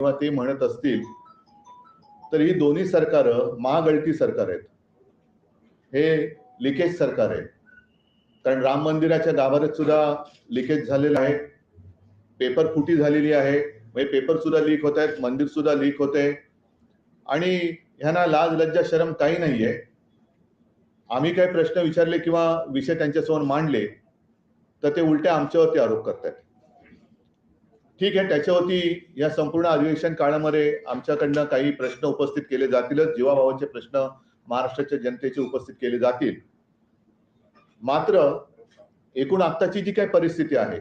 किंवा ते म्हणत असतील तर ही दोन्ही सरकार महागळती सरकार आहेत. हे लिकेज सरकार आहे कारण राम मंदिराच्या गाभाऱ्यात सुद्धा लिकेज झालेलं आहे. पेपर फुटी झालेली आहे. म्हणजे पेपर सुद्धा लीक होत आहेत मंदिर सुद्धा लीक होते आणि ह्यांना लाज लज्जा शरम काही नाहीये. आम्ही काही प्रश्न विचारले किंवा विषय त्यांच्यासमोर मांडले तर ते उलटे आमच्यावरती आरोप करतात ठीक आहे त्याच्यावरती या संपूर्ण अधिवेशन काळामध्ये आमच्याकडनं काही प्रश्न उपस्थित केले जातीलच. जीवाभावाचे प्रश्न महाराष्ट्राच्या जनतेचे उपस्थित केले जातील. मात्र एकूण आत्ताची जी काही परिस्थिती आहे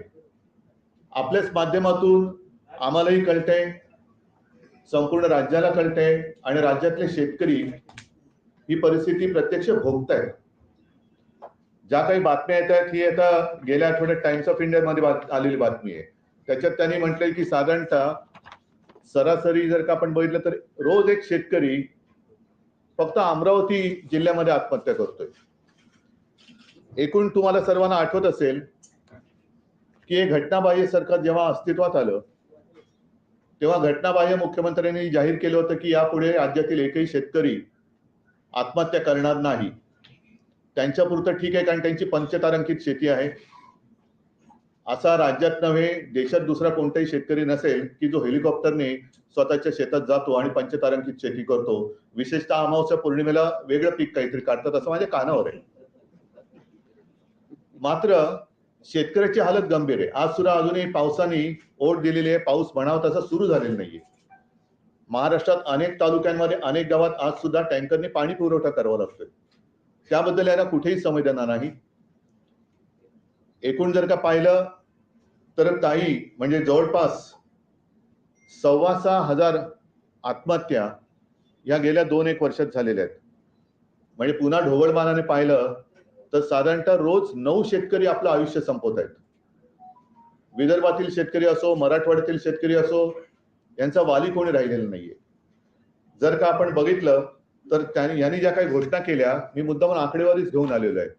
आपल्याच माध्यमातून आम्हालाही कळतंय संपूर्ण राज्याला कळतंय आणि राज्यातले शेतकरी ही परिस्थिती प्रत्यक्ष भोगतायत. ज्या काही बातम्या येत आहेत ही आता गेल्या आठवड्यात टाइम्स ऑफ इंडियामध्ये बात- आलेली बातमी आहे. त्याच्यात त्यांनी म्हटले की साधारणतः सरासरी जर का आपण बघितलं तर रोज एक शेतकरी फक्त अमरावती जिल्ह्यामध्ये आत्महत्या करतोय. एकूण तुम्हाला सर्वांना आठवत असेल की हे घटनाबाह्य सरकार जेव्हा अस्तित्वात आलं तेव्हा घटनाबाह्य मुख्यमंत्र्यांनी जाहीर केलं होतं की यापुढे राज्यातील एकही शेतकरी आत्महत्या करणार नाही. त्यांच्या पुरतं ठीक आहे कारण त्यांची पंचतारांकित शेती आहे. असा राज्यात नव्हे देशात दुसरा कोणताही शेतकरी नसेल की जो हेलिकॉप्टरने स्वतःच्या शेतात जातो आणि पंचतारांकित शेती करतो. विशेषतः अमावस्या पौर्णिमेला वेगळं पीक काहीतरी काढतात असं माझ्या कानावर आहे. मात्र शेतकऱ्याची हालत गंभीर आहे. आज सुद्धा अजूनही पावसाने ओढ दिलेली आहे. पाऊस म्हणावा तसा सुरू झालेला नाहीये. महाराष्ट्रात अनेक तालुक्यांमध्ये अनेक गावात आज सुद्धा टँकरने पाणी पुरवठा करावा लागतोय. त्याबद्दल यांना कुठेही संवेदना नाही. एकूण जर का पाहिलं तर ताई म्हणजे जवळपास सव्वा सहा हजार आत्महत्या या गेल्या दोन एक वर्षात झालेल्या आहेत. म्हणजे पुन्हा ढोबळमानाने पाहिलं तर साधारणतः रोज नऊ शेतकरी आपलं आयुष्य संपवत आहेत. विदर्भातील शेतकरी असो मराठवाड्यातील शेतकरी असो यांचा वाली कोणी राहिलेला नाहीये. जर का आपण बघितलं तर त्यांनी यांनी ज्या काही घोषणा केल्या मी मुद्दाम आकडेवारीच घेऊन आलेलो आहे.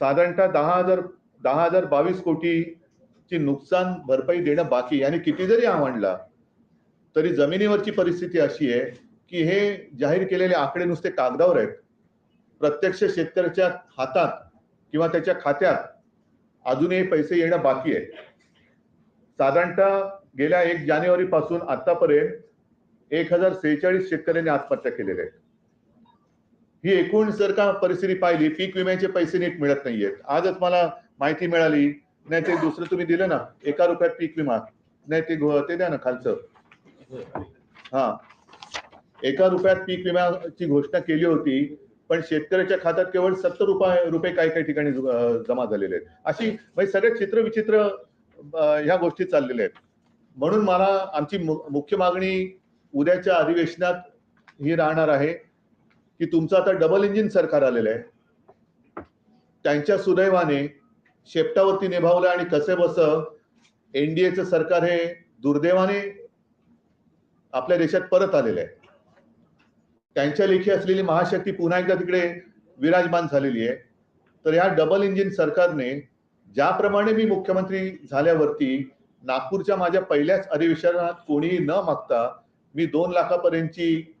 साधारणतः दहा हजार दहा हजार बावीस कोटी कोटीची नुकसान भरपाई देणं बाकी आणि किती जरी आवडला तरी जमिनीवरची परिस्थिती अशी आहे की हे जाहीर केलेले आकडे नुसते कागदावर आहेत. प्रत्यक्ष शेतकऱ्याच्या हातात किंवा त्याच्या खात्यात अजूनही पैसे येणं बाकी आहे. साधारणतः गेल्या एक जानेवारी पासून आतापर्यंत एक हजार सेहेचाळीस शेतकऱ्यांनी आत्महत्या केलेल्या आहेत. ही एकूण जर का परिस्थिती पाहिली पीक विम्याचे पैसे नीट मिळत नाहीयेत. आजच मला माहिती मिळाली नाही ते दुसरं तुम्ही दिलं ना एका रुपयात पीक विमा. नाही ते ते द्या ना खालचं. हा. एका रुपयात पीक विम्याची घोषणा केली होती पण शेतकऱ्याच्या खात्यात केवळ सत्तर रुपये रुपये काही काही ठिकाणी अं, जमा झालेले आहेत. अशी म्हणजे सगळे चित्र विचित्र ह्या गोष्टी चाललेल्या आहेत. म्हणून मला आमची मु- मुख्य मागणी उद्याच्या अधिवेशनात ही राहणार आहे की तुमचं आता डबल इंजिन सरकार आलेलं आहे. त्यांच्या सुदैवाने शेपटावरती निभावलं आणि कसे बस एनडीएचं सरकार हे दुर्दैवाने आपल्या देशात परत आलेलं आहे. त्यांच्या लेखी असलेली महाशक्ती पुन्हा एकदा तिकडे विराजमान झालेली आहे. तर या डबल इंजिन सरकारने ज्याप्रमाणे मी मुख्यमंत्री झाल्यावरती नागपूरच्या माझ्या पहिल्याच अधिवेशनात कोणीही न मागता मी दोन लाखापर्यंतची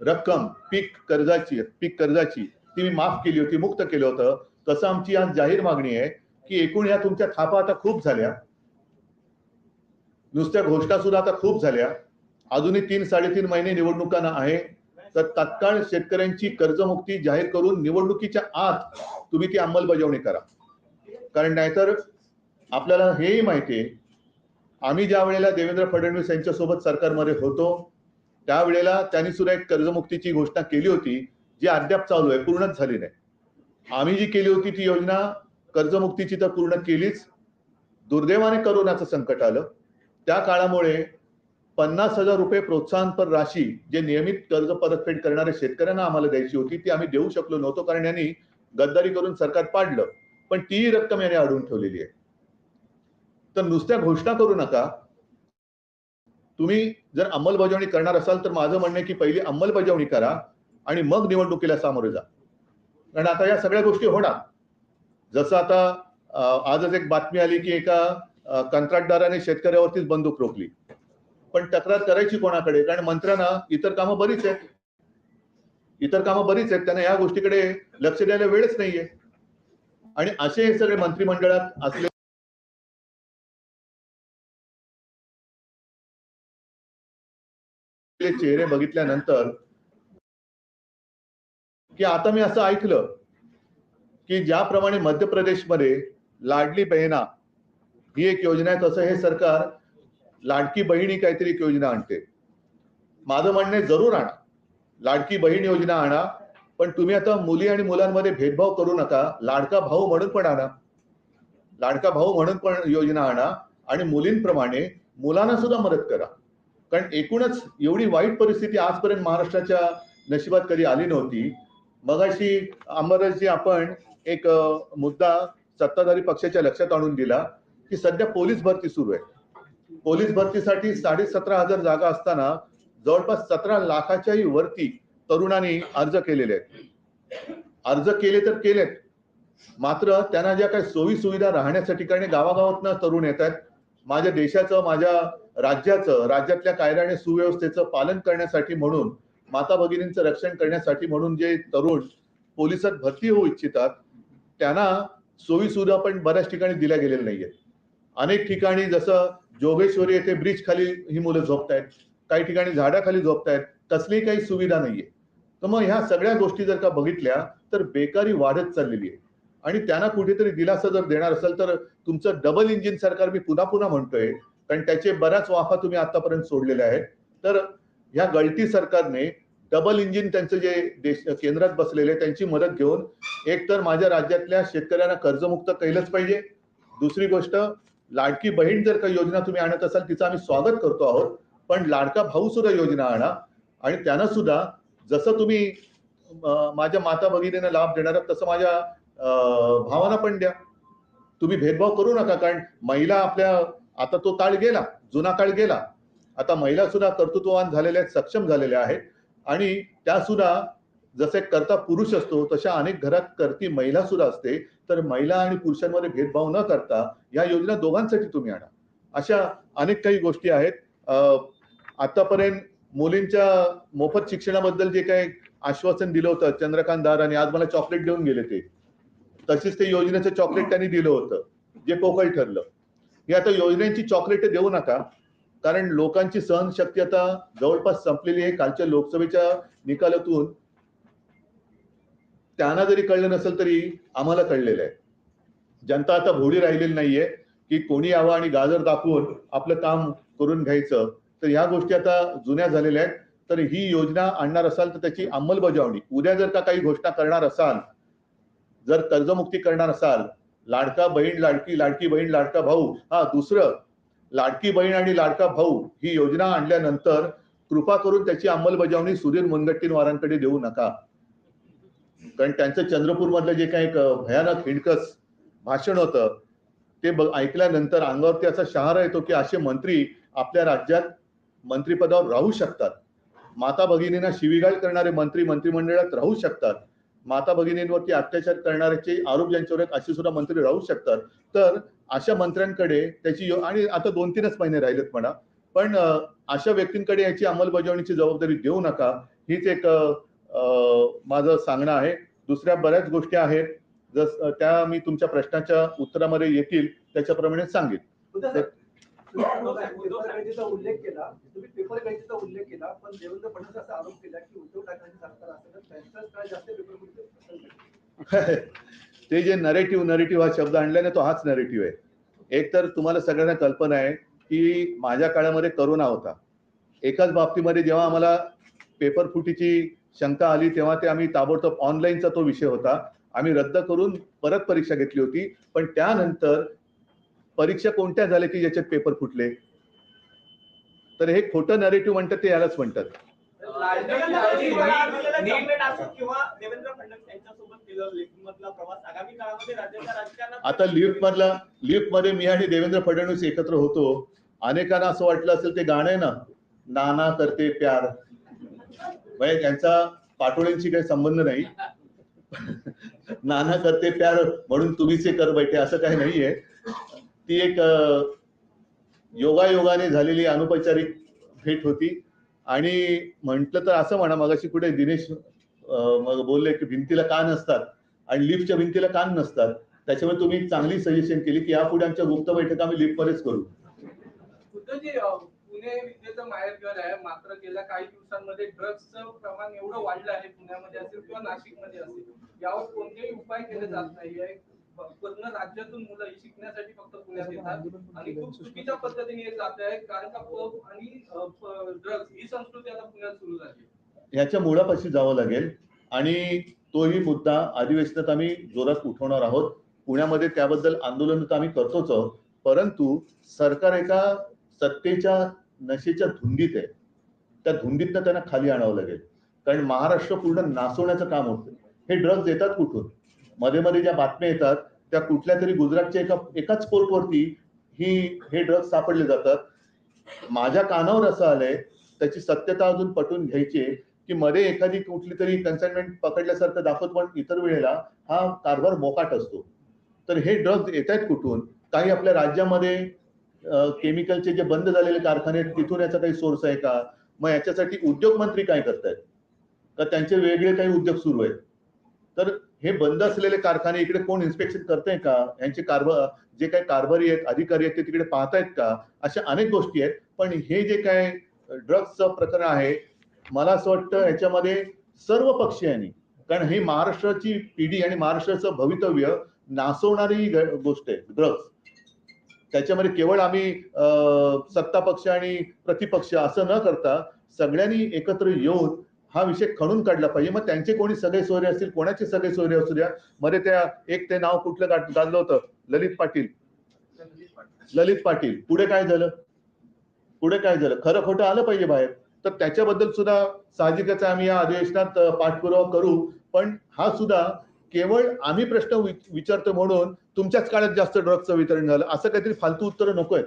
रक्कम पीक कर्जाची पीक कर्जाची ती मी माफ केली होती मुक्त केलं होतं. तसं आमची आज जाहीर मागणी आहे की एकूण या तुमच्या थापा आता खूप झाल्या. नुसत्या घोषणा सुद्धा आता खूप झाल्या. अजूनही तीन साडेतीन महिने निवडणुकांना आहे. तर तत्काळ शेतकऱ्यांची कर्जमुक्ती जाहीर करून निवडणुकीच्या आत तुम्ही ती अंमलबजावणी करा. कारण नाहीतर आपल्याला हेही माहिती आहे आम्ही ज्या वेळेला देवेंद्र फडणवीस यांच्यासोबत सरकारमध्ये होतो त्यावेळेला त्यांनी सुद्धा एक कर्जमुक्तीची घोषणा केली होती जी अद्याप चालू आहे पूर्णच झाली नाही. आम्ही जी केली होती ती योजना कर्जमुक्तीची तर पूर्ण केलीच. दुर्दैवाने करोनाचं संकट आलं. त्या काळामुळे पन्नास हजार रुपये प्रोत्साहनपर राशी जे नियमित कर्ज परतफेड करणाऱ्या शेतकऱ्यांना आम्हाला द्यायची होती ती आम्ही देऊ शकलो नव्हतो कारण यांनी गद्दारी करून सरकार पाडलं. पण ती रक्कम याने अडवून ठेवलेली आहे. तर नुसत्या घोषणा करू नका. तुम्ही जर अंमलबजावणी करणार असाल तर माझं म्हणणं की पहिली अंमलबजावणी करा आणि मग निवडणुकीला सामोरे जा. कारण आता या सगळ्या गोष्टी होणार. जसं आता आजच एक बातमी आली की एका कंत्राटदाराने शेतकऱ्यावरतीच बंदूक रोखली. पण तक्रार करायची कोणाकडे? कारण मंत्र्यांना इतर कामं बरीच आहेत. इतर कामं बरीच आहेत. त्यांना या गोष्टीकडे लक्ष द्यायला वेळच नाहीये. आणि असे हे सगळे मंत्रिमंडळात असले चेहरे बघितल्यानंतर की आता मी असं ऐकलं की ज्याप्रमाणे मध्य प्रदेशमध्ये लाडली बहिणा ही एक योजना आहे तसं हे सरकार लाडकी बहीण ही काहीतरी एक योजना आणते. माझं म्हणणं आहे जरूर आणा. लाडकी बहीण योजना आणा पण तुम्ही आता मुली आणि मुलांमध्ये भेदभाव करू नका. लाडका भाऊ म्हणून पण आणा. लाडका भाऊ म्हणून पण योजना आणा आणि मुलींप्रमाणे मुलांना सुद्धा मदत करा. कारण एकूणच एवढी वाईट परिस्थिती आजपर्यंत महाराष्ट्राच्या नशिबात कधी आली नव्हती. मगाशी अमरजी आपण एक मुद्दा सत्ताधारी पक्षाच्या लक्षात आणून दिला की सध्या पोलीस भरती सुरू आहे. पोलीस भरतीसाठी साडे सतरा हजार जागा असताना जवळपास सतरा लाखाच्याही वरती तरुणांनी अर्ज केलेले आहेत. अर्ज केले तर केलेत. मात्र त्यांना ज्या काही सोयी सुविधा राहण्यासाठी कारण गावागावातनं तरुण येत आहेत. माझ्या देशाचं माझ्या राज्याचं राज्यातल्या कायदा आणि सुव्यवस्थेचं पालन करण्यासाठी म्हणून माता भगिनींचं रक्षण करण्यासाठी म्हणून जे तरुण पोलिसात भरती होऊ इच्छितात त्यांना सोयी सुविधा पण बऱ्याच ठिकाणी दिल्या गेलेल्या नाहीयेत. अनेक ठिकाणी जसं जोगेश्वरी येथे ब्रिज खाली ही मुलं झोपतायत काही ठिकाणी झाडाखाली झोपतायत कसलीही काही सुविधा नाहीये. तर मग ह्या सगळ्या गोष्टी जर का बघितल्या तर बेकारी वाढत चाललेली आहे. आणि त्यांना कुठेतरी दिलासा जर देणार असेल तर तुमचं डबल इंजिन सरकार मी पुन्हा पुन्हा म्हणतोय कारण त्याचे बऱ्याच वाफा तुम्ही आतापर्यंत सोडलेल्या आहेत. तर ह्या गळती सरकारने डबल इंजिन त्यांचं जे देश केंद्रात बसलेले त्यांची मदत घेऊन एक तर माझ्या राज्यातल्या शेतकऱ्यांना कर्जमुक्त केलंच पाहिजे. दुसरी गोष्ट लाडकी बहीण जर काही योजना तुम्ही आणत असाल तिचं आम्ही स्वागत करतो आहोत पण लाडका भाऊ सुद्धा योजना आणा. आणि त्यांना सुद्धा जसं तुम्ही माझ्या माता भगिनींना लाभ देणार तसं माझ्या भावांना पण द्या. तुम्ही भेदभाव करू नका कारण महिला आपल्या आता तो काळ गेला जुना काळ गेला. आता महिला सुद्धा कर्तृत्ववान झालेल्या आहेत सक्षम झालेल्या आहेत. आणि त्या सुद्धा जसे करता पुरुष असतो तशा अनेक घरात करती महिला सुद्धा असते. तर महिला आणि पुरुषांमध्ये भेदभाव न करता या योजना दोघांसाठी तुम्ही आणा. अशा अनेक काही गोष्टी आहेत. अं, आतापर्यंत मुलींच्या मोफत शिक्षणाबद्दल जे काही आश्वासन दिलं होतं चंद्रकांत दाराने आणि आज मला चॉकलेट देऊन गेले ते. तसेच ते योजनेचं चॉकलेट त्यांनी दिलं होतं जे पोकळ ठरलं. हे आता योजनेची चॉकलेट देऊ नका. कारण लोकांची सहनशक्ती आता जवळपास संपलेली आहे. कालच्या लोकसभेच्या निकालातून. त्यांना जरी कळलं नसेल तरी आम्हाला कळलेलं आहे. जनता आता भोडी राहिलेली नाहीये की कोणी यावं आणि गाजर दाखवून आपलं काम करून घ्यायचं. तर ह्या गोष्टी आता जुन्या झालेल्या आहेत. तर ही योजना आणणार असाल तर त्याची अंमलबजावणी. उद्या जर का काही घोषणा करणार असाल जर कर्जमुक्ती करणार असाल लाडका बहीण लाडकी लाडकी बहीण लाडका भाऊ हा दुसरं लाडकी बहीण आणि लाडका भाऊ ही योजना आणल्यानंतर कृपा करून त्याची अंमलबजावणी सुधीर मुनगट्टीवारांकडे देऊ नका. कारण त्यांचं चंद्रपूर मधलं जे काही भयानक हिंडकस भाषण होतं ते ऐकल्यानंतर अंगावरती असा शहारा येतो की असे मंत्री आपल्या राज्यात मंत्रिपदावर राहू शकतात. माता भगिनींना शिवीगाळ करणारे मंत्री मंत्रिमंडळात राहू शकतात. माता भगिनींवरती अत्याचार करणाऱ्याचे आरोप ज्यांच्यावर आहेत असे सुद्धा मंत्री राहू शकतात. तर अशा मंत्र्यांकडे त्याची आणि आता दोन तीनच महिने राहिलेत म्हणा. पण अशा व्यक्तींकडे याची अंमलबजावणीची जबाबदारी देऊ नका. हीच एक माझं सांगणं आहे. दुसऱ्या बऱ्याच गोष्टी आहेत. जस त्या मी तुमच्या प्रश्नाच्या उत्तरामध्ये येतील त्याच्याप्रमाणे सांगेन. उल्लेख केला. तुम्ही पेपर गळतीचा उल्लेख केला. पण देवेंद्र फडणवीस असा आरोप केला की उद्धव सरकार त्यांचाच जास्त पेपर ते जे नरेटिव्ह नरेटिव्ह हा शब्द आणल्याने तो हाच नरेटिव्ह आहे. एक तर तुम्हाला सगळ्यांना कल्पना आहे की माझ्या काळामध्ये करोना होता. एकाच बाबतीमध्ये जेव्हा आम्हाला पेपर फुटीची शंका आली तेव्हा ते आम्ही ताबडतोब ऑनलाईनचा तो विषय होता. आम्ही रद्द करून परत परीक्षा घेतली होती. पण त्यानंतर परीक्षा कोणत्या झाल्या की ज्याच्यात पेपर फुटले? तर हे खोटं नरेटिव्ह म्हणतात ते यालाच म्हणतात. आता लिफ्ट मधला लिफ्टमध्ये मी आणि देवेंद्र फडणवीस एकत्र होतो. अनेकांना असं वाटलं असेल ते गाणं आहे ना नाना करते प्यार. म्हणजे त्यांचा पाटोळ्यांशी काही संबंध नाही. नाना करते प्यार म्हणून तुम्हीच हे कर बैठे असं काही नाहीये. ती एक योगायोगाने झालेली अनौपचारिक भेट होती. आणि म्हटलं तर असं म्हणा मगाशी कुठे दिनेश मग बोलले की भिंतीला कान असतात आणि लिफ्टच्या भिंतीला कान नसतात. त्याच्यामुळे तुम्ही चांगली सजेशन केली की यापुढे आमच्या गुप्त बैठका आम्ही लिफ्टमध्येच करू. पुणे विद्येचं माहेरघर आहे मात्र गेल्या काही दिवसांमध्ये ड्रग्जचं प्रमाण एवढं वाढलं आहे पुण्यामध्ये असेल किंवा नाशिकमध्ये असेल. यावर कोणतेही उपाय केले जात नाहीये. पूर्ण राज्यातून मुलं ही शिकण्यासाठी फक्त पुण्यात येतात. आणि खूप चुकीच्या पद्धतीने हे जात आहे कारण का पब आणि ड्रग्ज ही संस्कृती आता पुण्यात सुरू झाली आहे. ह्याच्या मुळापाशी जावं लागेल. आणि तोही मुद्दा अधिवेशनात आम्ही जोरात उठवणार आहोत. पुण्यामध्ये त्याबद्दल आंदोलन तर आम्ही करतोच आहोत. परंतु सरकार एका सत्तेच्या नशेच्या धुंदीत आहे. त्या धुंदीतनं त्यांना खाली आणावं लागेल. कारण महाराष्ट्र पूर्ण नासवण्याचं काम होतं. हे ड्रग्ज येतात कुठून? मध्ये मध्ये ज्या बातम्या येतात त्या कुठल्या तरी गुजरातच्या एका एकाच पोर्टवरती ही हे ड्रग्ज सापडले जातात. माझ्या कानावर असं आलंय त्याची सत्यता अजून पटवून घ्यायची की मध्ये एखादी कुठली तरी कन्साइनमेंट पकडल्यासारखं दाखवत पण इतर वेळेला हा कारभार मोकाट असतो. तर हे ड्रग्ज येत आहेत कुठून? काही आपल्या राज्यामध्ये केमिकलचे जे बंद झालेले कारखाने आहेत तिथून याचा काही सोर्स आहे का? मग याच्यासाठी उद्योग मंत्री काय करतायत? का त्यांचे वेगळे काही उद्योग सुरू आहेत? तर हे बंद असलेले कारखाने इकडे कोण इन्स्पेक्शन करते का? यांचे कारभार जे काही कारभारी आहेत अधिकारी आहेत ते तिकडे पाहतायत का? अशा अनेक गोष्टी आहेत. पण हे जे काय ड्रग्जचं प्रकरण आहे मला असं वाटतं याच्यामध्ये सर्व पक्षीयांनी कारण ही महाराष्ट्राची पिढी आणि महाराष्ट्राचं भवितव्य नासवणारी गोष्ट आहे ड्रग्ज त्याच्यामध्ये केवळ आम्ही अं, सत्ता पक्ष आणि प्रतिपक्ष असं न करता सगळ्यांनी एकत्र येऊन हा विषय खणून काढला पाहिजे. मग त्यांचे कोणी सगळे सोयरे असतील कोणाचे सगळे सोयरे असू द्या? मध्ये त्या एक ते नाव कुठलं गाजलं होतं? ललित पाटील. ललित पाटील. पुढे काय झालं? पुढे काय झालं? खरं खोटं आलं पाहिजे बाहेर. तर त्याच्याबद्दल सुद्धा साहजिकच आम्ही या अधिवेशनात पाठपुरावा करू. पण हा सुद्धा केवळ आम्ही प्रश्न विचारतो म्हणून तुमच्याच काळात जास्त ड्रग्जचं वितरण झालं. असं काहीतरी फालतू उत्तरं नकोय.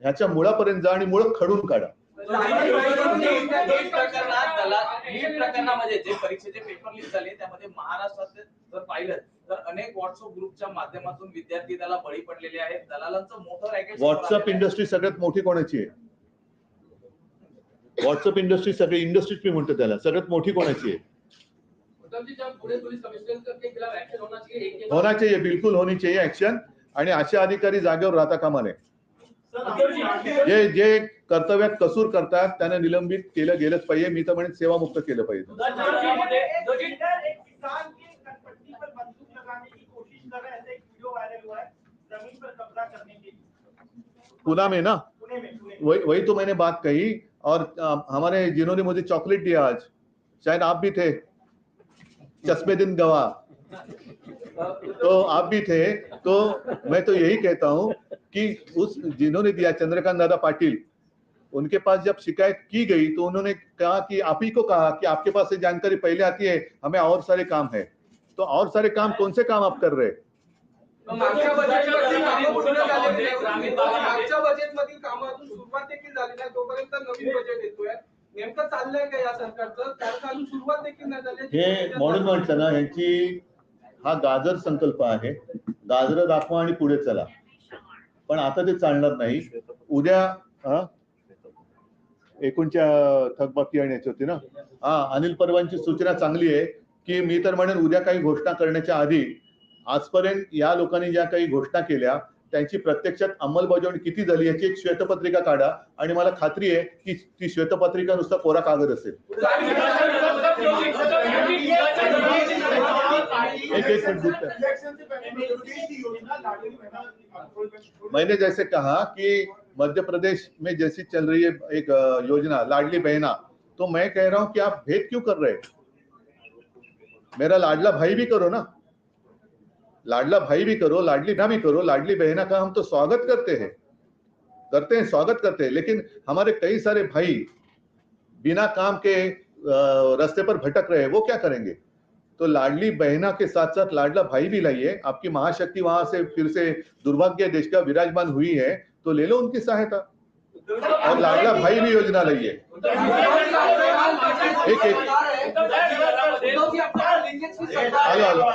ह्याच्या मुळापर्यंत जा आणि मुळं खडून काढा. नीट प्रकरणात दला नीट प्रकरणामध्ये जे परीक्षेचे पेपर लीक झाले त्यामध्ये महाराष्ट्रात जर पाहिलं तर अनेक व्हॉट्सअप ग्रुपच्या माध्यमातून विद्यार्थी त्याला बळी पडलेले आहेत. दलालांचं मोठं रॅकेट व्हॉट्सअप इंडस्ट्री सगळ्यात मोठी कोणाची आहे? व्हॉट्सअप इंडस्ट्री सगळी इंडस्ट्रीज मी म्हणतो त्याला सगळ्यात मोठी कोणाची आहे? होना चाहिए बिलकुल होनी चाहिए ऍक्शन आणि असे अधिकारी जागेवर राहता कामा नये. जे जे कर्तव्यात कसूर करतात त्यांना निलंबित केलं गेलंच पाहिजे. मी तर म्हणेन सेवामुक्त केलं पाहिजे. एक किसान की कनपट्टी पर बंदूक लगाने की कोशिश कर रहे हैं? ऐसे एक वीडियो वायरल हुआ है जमीन पर कब्जा करने के लिए। पुणे में ना? पुणे में पुणे में। वही वही तो मैंने बात कही। और अ, हमारे जिन्होंने मुझे चॉकलेट दिया आज शायद आप भी थे। चश्मे दिन गवाह। तो आप भी थे तो मैं तो यही कहता हूँ कि उस जिन्होंने दिया चंद्रकांत दादा पाटिल उनके पास जब शिकायत की गई तो उन्होंने कहा कि आप ही को कहा कि आपके पास से जानकारी पहले आती है हमें और सारे काम है। तो और सारे काम कौन से काम आप कर रहे? हैं मागच्या बजेटमधील कामं पूर्ण झालेली नाही. मागच्या बजेटमधील कामं अजून सुरुवात देखील झाली नाही तोपर्यंत नवीन बजेट येतोय. नेमकं चाललंय का या सरकारचं? कारण अजून सुरुवात देखील नाही झाली. हे म्हणून म्हटलं ना यांची हा गाजर संकल्प आहे. गाजर दाखवा आणि पुढे चला. पण आता ते चालणार नाही. उद्या हा? एकूणच्या थकबाकी आणि याची होती ना? हा अनिल परवांची सूचना चांगली आहे की मी तर म्हणेन उद्या काही घोषणा करण्याच्या आधी आजपर्यंत या लोकांनी ज्या काही घोषणा केल्या त्यांची प्रत्यक्षात अंमलबजावणी किती झाली याची एक श्वेतपत्रिका काढा. आणि मला खात्री आहे की ती श्वेतपत्रिका नुसता कोरा कागद असेल. मैंने जैसे कहा कि मध्य प्रदेश में जैसी चल रही है एक योजना, लाडली बहना तो मैं कह रहा हूँ कि आप भेद क्यों कर रहे मेरा लाडला भाई भी करो ना। लाडला भाई भी करो, लाडली बहना भी करो, लाडली बहना का हम तो स्वागत करते हैं। करते हैं, स्वागत करते हैं, लेकिन हमारे कई सारे भाई बिना काम के रास्ते पर भटक रहे हैं, वो क्या करेंगे? तो लाडली बहना के साथ साथ लाडला भाई भी लाइए। आपकी महाशक्ति वहाँ से फिर से दुर्भाग्य देश का विराजमान हुई है तो ले लो उनकी सहायता। और लाडला भाई भी योजना लाइए। एक एक। हॅलो.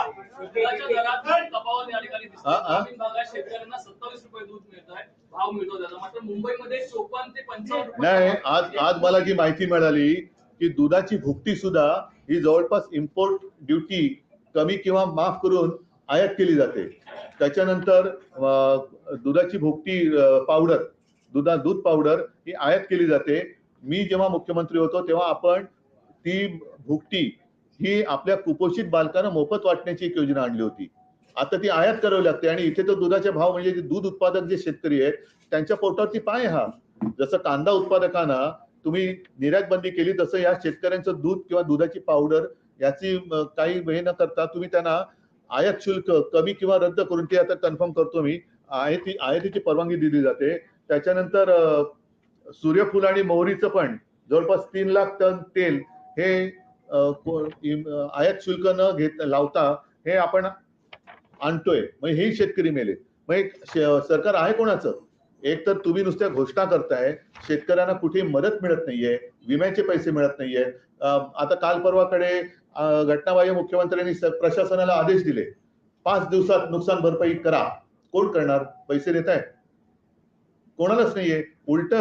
हा, हा. नाही आज आज मला जी माहिती मिळाली। की दुधाची भुकटी सुद्धा ही जवळपास इम्पोर्ट ड्युटी कमी किंवा माफ करून आयात केली जाते. त्याच्यानंतर दुधाची भुकटी पावडर दुधा दूध पावडर ही आयात केली जाते. मी जेव्हा मुख्यमंत्री होतो तेव्हा आपण ती भुकटी ही आपल्या कुपोषित बालकांना मोफत वाटण्याची एक योजना आणली होती. आता ती आयात करावी लागते आणि इथे तर दुधाचे भाव म्हणजे दूध उत्पादक जे शेतकरी आहेत त्यांच्या पोटावरती पाय हा. जसं कांदा उत्पादकांना तुम्ही निर्यात बंदी केली तसं या शेतकऱ्यांचं दूध किंवा दुधाची पावडर याची काही हे न करता तुम्ही त्यांना आयात शुल्क कमी किंवा रद्द करून ते आता कन्फर्म करतो मी आयाती आयातीची परवानगी दिली जाते. त्याच्यानंतर सूर्यफूल आणि मोहरीचं पण जवळपास तीन लाख टन तेल हे आयात शुल्क न घेत लावता हे आपण आणतोय. मग हेही शेतकरी मेले. मग सरकार आहे कोणाचं? एक तर तुम्ही नुसत्या घोषणा करताय शेतकऱ्यांना कुठे मदत मिळत नाहीये विम्याचे पैसे मिळत नाहीये. आता काल परवाकडे घटनाबाह्य मुख्यमंत्र्यांनी प्रशासनाला आदेश दिले. पाच दिवसात नुकसान भरपाई करा. कोण करणार? पैसे देत आहे कोणालाच नाहीये. उलट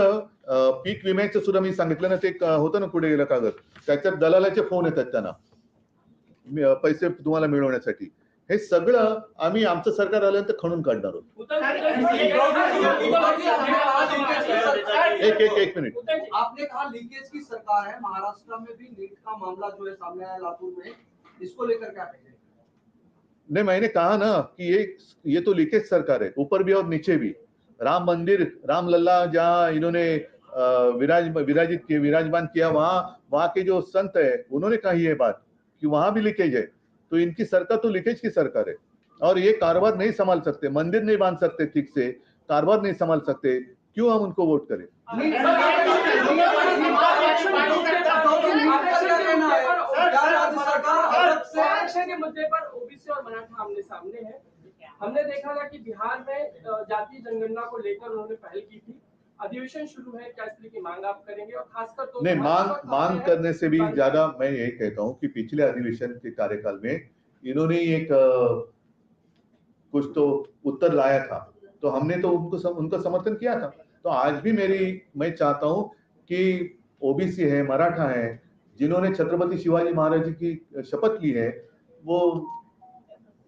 पीक विम्याचं सुद्धा मी सांगितलं ना ते होतं ना कुठे गेलं कागद. त्याच्यात दलालाचे फोन येतात त्यांना. पैसे तुम्हाला मिळवण्यासाठी. हे सगळं आम्ही आमचं सरकार आल्यानंतर खणून काढणार आहोत. एक एक एक मिनिट. आपने कहा लीकेज की सरकार है महाराष्ट्र में भी का मामला जो है सामने आया लातूर में इसको लेकर क्या कहेंगे नहीं मैंने कहा ना कि ये ये तो लीकेज सरकार है ऊपर भी और नीचे भी। राम मंदिर राम लल्ला जहाँ इन्होंने विराज विराजित किया विराजमान किया वहाँ वहाँ के जो संत है उन्होंने कही ये बात कि वहाँ भी लीकेज है। तो इनकी सरकार तो लीकेज की सरकार है और ये कारोबार नहीं संभाल सकते मंदिर नहीं बाँध सकते ठीक से कारोबार नहीं संभाल सकते क्यों हम उनको वोट करें है हमने देखा था कि बिहार में अ, जातीय जनगणना को लेकर उन्होंने पहल की थी अधिवेशन शुरू है क्या इसलिए की मांग आप करेंगे? और खासकर तो नहीं मांग मांग करने से भी ज़्यादा मैं यही कहता हूँ कि पिछले अधिवेशन के कार्यकाल में इन्होंने एक कुछ तो उत्तर लाया था। तो हमने तो उनको सम, उनका समर्थन किया था। तो आज भी मेरी मैं चाहता हूँ कि ओबीसी है मराठा है जिन्होंने छत्रपति शिवाजी महाराज जी की शपथ ली है वो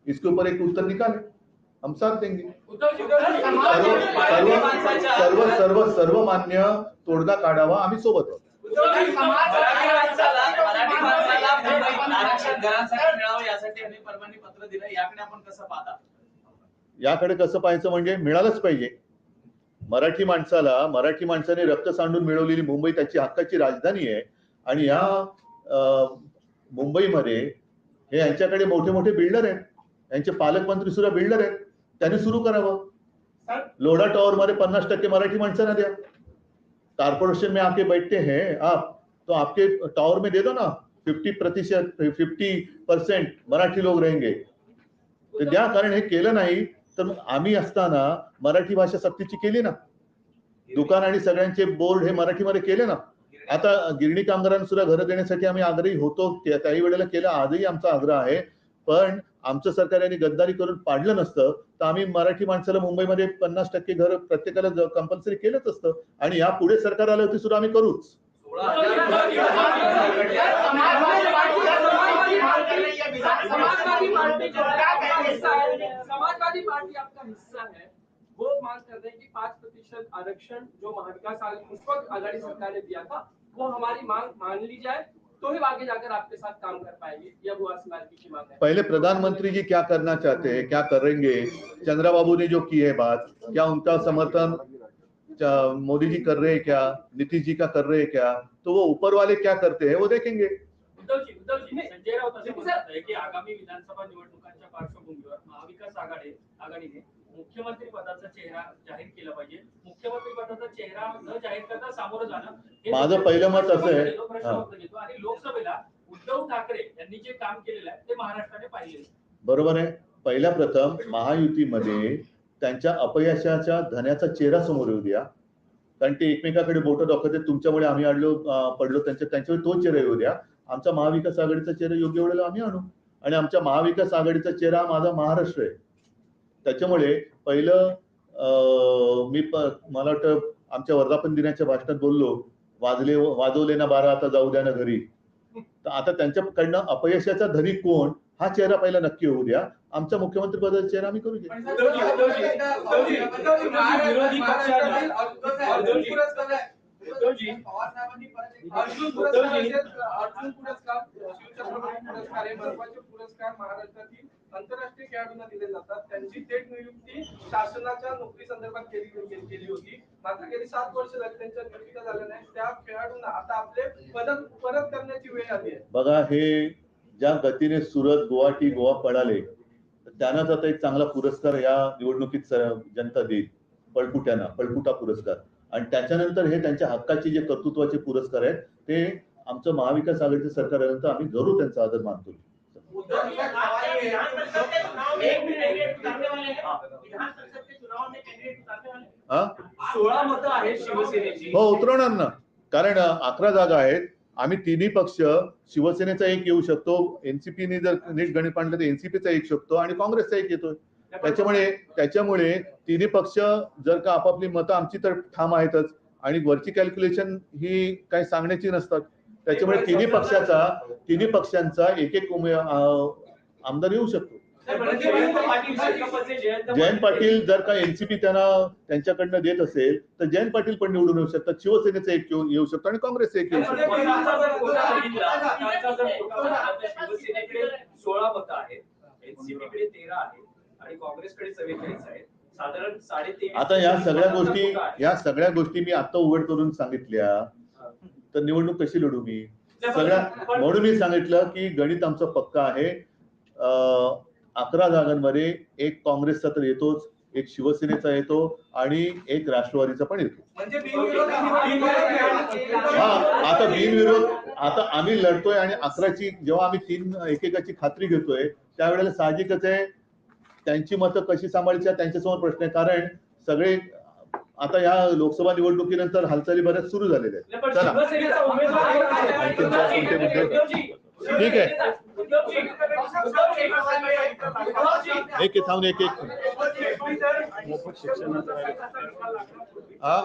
इसके ऊपर एक उत्तर निकाले। हम साथ देंगे सर्व सर्व सर्व सर्व सर्वमान्य तोडगा काढावा आम्ही सोबत आहोत. याकडे कसं पाहायचं म्हणजे मिळालंच पाहिजे. मराठी माणसाला मराठी माणसाने रक्त सांडून मिळवलेली मुंबई त्याची हक्काची राजधानी आहे. आणि या मुंबईमध्ये हे यांच्याकडे मोठे मोठे बिल्डर आहेत. यांचे पालकमंत्री सुद्धा बिल्डर आहेत. त्यांनी सुरू करावं. लोढा टॉवर मध्ये पन्नास टक्के मराठी माणसांना द्या कारपोरेशन में आके बैठते हैं आप. तो आपके टावर में दे दो ना. फिफ्टी प्रतिशत फिफ्टी परसेंट मराठी लोग रहेंगे. तर द्या कारण हे केलं नाही तर मग आम्ही असताना मराठी भाषा सक्तीची केली ना. दुकान आणि सगळ्यांचे बोर्ड हे मराठीमध्ये केले ना. आता गिरणी कामगारांना सुद्धा घरं देण्यासाठी आम्ही आग्रही होतो. त्या- त्याही वेळेला केलं. आजही आमचा आग्रह आहे. पण आमचं सरकार यांनी गद्दारी करून पाडलं नसतं तर आम्ही मराठी माणसाला मुंबईमध्ये पन्नास टक्के घर प्रत्येकाला कंपल्सरी केलंच असतं आणि या पुढे सरकार आलं होती सुद्धा आम्ही करूच. समाजवादी पार्टी आपका हिस्सा है। वो मांग कर रहे हैं कि पांच प्रतिशत आरक्षण जो महाविकास आघाड़ी आघाड़ी सरकार ने दिया था वो हमारी मांग मान ली जाए तो ही आगे जाकर आपके साथ काम कर पाएँगे यह बुआ समाज की मांग है पहले प्रधानमंत्री जी क्या करना चाहते हैं क्या करेंगे? चंद्रबाबू ने जो की है बात क्या उनका समर्थन मोदी जी कर रहे हैं क्या? नीतीश जी का कर रहे हैं क्या? तो वो ऊपर वाले क्या करते हैं वो देखेंगे। उद्धवजी उद्धवजी संजय राऊत असं की आगामी विधानसभा निवडणुकांच्या पार्श्वभूमीवर महाविकास आघाडी आघाडीने मुख्यमंत्री पदाचा चेहरा जाहीर केला पाहिजे. मुख्यमंत्री पदाचा चेहरा न जाहीर करता सामोरं जाणं माझं पहिलं मत असं आहे- आणि लोकसभेला उद्धव ठाकरे यांनी जे काम केलेलं आहे ते महाराष्ट्राने पाहिले बरोबर आहे. पहिल्या प्रथम महायुतीमध्ये त्यांच्या अपयशाच्या धन्याचा चेहरा समोर येऊ द्या. कारण ते एकमेकाकडे बोट दाखवते तुमच्यामुळे आम्ही अडलो अं, पडलो त्यांच्या त्यांच्यावर तो चेहरा येऊ द्या. आमचा महाविकास आघाडीचा चेहरा योग्य वेळेला आम्ही आणू. आणि आमच्या महाविकास आघाडीचा चेहरा माझा महाराष्ट्र आहे. त्याच्यामुळे पहिलं मी मला वाटतं आमच्या वर्धापन दिनाच्या भाषणात बोललो वाजले वाजवले ना बारा आता जाऊ द्या ना घरी. तर आता त्यांच्याकडनं अपयशाचा धनी कोण हा चेहरा पहिला नक्की होऊ द्या. आमचा मुख्यमंत्री पदाचा चेहरा आम्ही करू घ्या उद्धवजी, परत अर्जुन पुरस्कार पुरस्कार शिवछत्रपती पुरस्कार हे महत्त्वाचे पुरस्कार महाराष्ट्रातील आंतरराष्ट्रीय खेळाडूंना दिले जातात. त्यांची थेट नियुक्ती शासनाच्या नोकरी संदर्भात केली केली- होती. मात्र गेली सात वर्ष झाली त्यांच्या नियुक्त्या झाल्या नाही त्या खेळाडूंना आता आपले पदक परत करण्याची वेळ आली आहे. बघा हे ज्या गतीने सुरत गुवाहाटी गोवा पळाले तर त्यांनाच आता एक चांगला पुरस्कार या निवडणुकीत जनता देईल. पळकुट्यांना पळकुटा पुरस्कार. आणि त्याच्यानंतर हे त्यांच्या हक्काचे जे कर्तृत्वाचे पुरस्कार आहेत ते आमचं महाविकास आघाडीचं सरकार आल्यानंतर आम्ही जरूर त्यांचा आदर मानतो. है? उतरवणार ना कारण अकरा जागा आहेत. आम्ही तिन्ही पक्ष शिवसेनेचा एक येऊ शकतो एनसीपीने जर नीट गणित पाडलं तर एनसीपीचा एक शकतो आणि काँग्रेसचा एक येतोय. त्याच्यामुळे त्याच्यामुळे तिन्ही पक्ष जर का आपापली मतं आमची तर ठाम आहेतच. आणि वरची कॅल्क्युलेशन ही काही सांगण्याची नसतात. त्याच्यामुळे तिन्ही पक्षाचा तिन्ही पक्षांचा एक एक आमदार येऊ शकतो. जयंत पाटील जर का एनसीपी त्यांना त्यांच्याकडनं देत असेल तर जयंत पाटील पण निवडून येऊ शकतात. शिवसेनेचा एक येऊ येऊ शकतो आणि काँग्रेसचा एक येऊ शकतो. सोळा मतं आहेत. एनसीपी कडे तेरा आहेत. आणि काँग्रेसकडे चव्वेचाळीस आहेत. साधारण आता या सगळ्या गोष्टी. या सगळ्या गोष्टी मी आता उघड करून सांगितल्या. तर निवडणूक कशी लढू मी? सगळ्या म्हणून मी सांगितलं की गणित आमचं पक्का आहे. अकरा जागांमध्ये एक काँग्रेसचा तर येतोच एक शिवसेनेचा येतो आणि एक राष्ट्रवादीचा पण येतो. म्हणजे हा आता बिनविरोध आता आम्ही लढतोय आणि अकराची जेव्हा आम्ही तीन एकेकाची खात्री घेतोय त्यावेळेला साहजिकच आहे त्यांची मतं कशी सांभाळायची हा त्यांच्यासमोर प्रश्न आहे कारण सगळे आता या लोकसभा निवडणुकीनंतर हालचाली बऱ्याच सुरू झालेल्या आहेत चला ठीक उद्धवजी, एक थांबून एक एक। हा।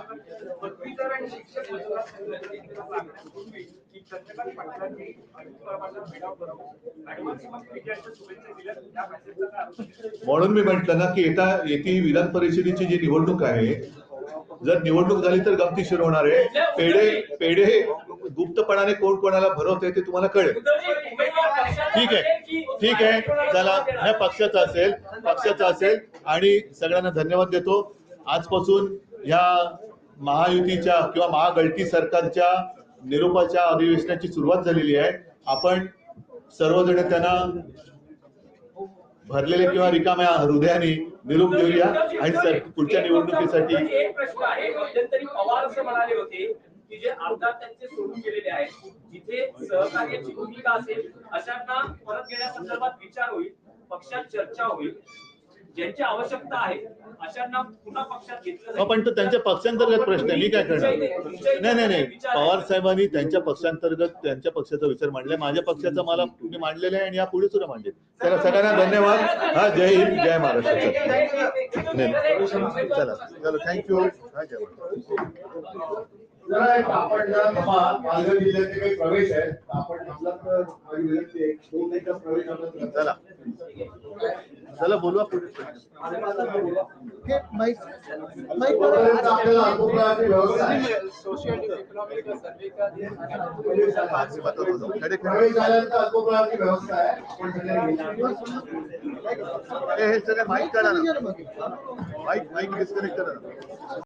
म्हणून मी म्हंटल ना की विधान परिषदेची जी निवडणूक आहे जर निवडणूक झाली तर गमतीशीर होणार आहे. पेढे पेढे गुप्तपणाने कोण कोणाला भरवते ते तुम्हाला कळेल. ठीक आहे. ठीक आहे. चला ह्या पक्षाचा असेल पक्षाचा असेल. आणि सगळ्यांना धन्यवाद देतो. आजपासून ह्या महायुतीच्या किंवा महागळती सरकारच्या निरोपाच्या अधिवेशनाची सुरुवात झालेली आहे. आपण सर्वजण त्यांना भरलेल्या किंवा रिकाम्या हृदयाने निरोप देऊया. आणि सर पुढच्या निवडणुकीसाठी की जे आमदार त्यांचे सोडून गेलेले आहेत जिथे सहकार्याची भूमिका असेल अशांना परत घेण्यासंदर्भात विचार होईल पक्षात चर्चा होईल. ज्यांची आवश्यकता आहे अशांना पुन्हा पक्षात घेतलं. पण तो त्यांच्या पक्षांतर्गत प्रश्न आहे. मी काय करणार? नाही नाही नाही. पवार साहेबांनी त्यांच्या पक्षांतर्गत त्यांच्या पक्षाचा विचार मांडलाय. माझ्या पक्षाचा मला मी मांडलेला आहे आणि या पुढे सुद्धा मांडेल चला सगळ्यांना धन्यवाद. हा जय हिंद जय महाराष्ट्र. चला चला थँक्यू. हा जय महाराष्ट्र जरा एक आपण जरा थांबा. पालघर जिल्ह्याचे काही प्रवेश आहेत आपण थांबलात तर माझी विनंती आहे. दोन मिनिटं प्रवेश आपला करता. चला चला बोलवा पुढे तोपर्यंत आपल्याला अल्पोपहाराची व्यवस्था आहे. खडे खडे प्रवेश झाल्यानंतर अल्पोपहाराची व्यवस्था आहे आपण सगळे घेऊ. हे सगळे माईक काढा ना माईक माईक डिस्कनेक्ट करा